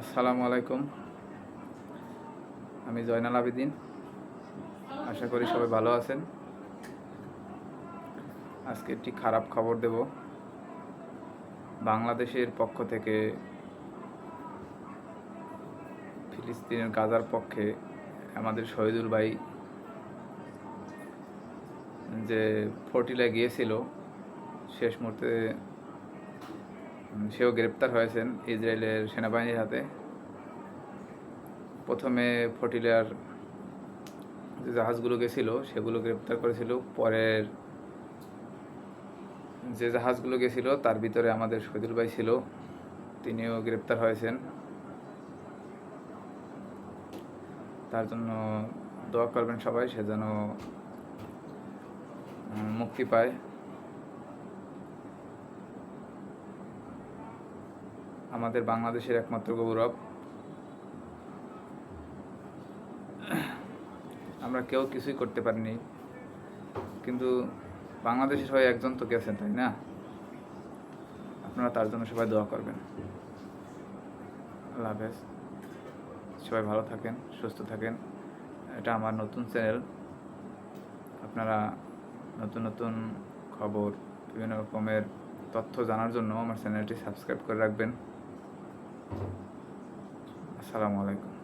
আসসালামু আলাইকুম। আমি জয়নাল আবেদিন। আশা করি সবাই ভালো আছেন। আজকে একটি খারাপ খবর দেব। বাংলাদেশের পক্ষ থেকে ফিলিস্তিনের গাজার পক্ষে আমাদের শহীদুল ভাই যে ফোর্টিলা গিয়েছিল, শেষ মুহূর্তে সেও গ্রেপ্তার হয়েছেন ইসরায়েলের সেনাবাহিনীর হাতে। প্রথমে ফটিলার যে জাহাজগুলো গেছিল, সেগুলো গ্রেপ্তার করেছিল। পরের যে জাহাজগুলো গেছিল, তার ভিতরে আমাদের শহীদুল ভাই ছিল, তিনিও গ্রেপ্তার হয়েছেন। তার জন্য দোয়া করবেন সবাই, সে যেন মুক্তি পায়। আমাদের বাংলাদেশের একমাত্র গৌরব। আমরা কেউ কিছুই করতে পারিনি। কিন্তু বাংলাদেশের সবাই একজন তো গেছেন, তাই না? আপনারা তার জন্য সবাই দোয়া করবেন। আল্লাহ হাফেজ। সবাই ভালো থাকেন, সুস্থ থাকেন। এটা আমার নতুন চ্যানেল। আপনারা নতুন নতুন খবর, বিভিন্ন রকমের তথ্য জানার জন্য আমার চ্যানেলটি সাবস্ক্রাইব করে রাখবেন। আসসালামু আলাইকুম।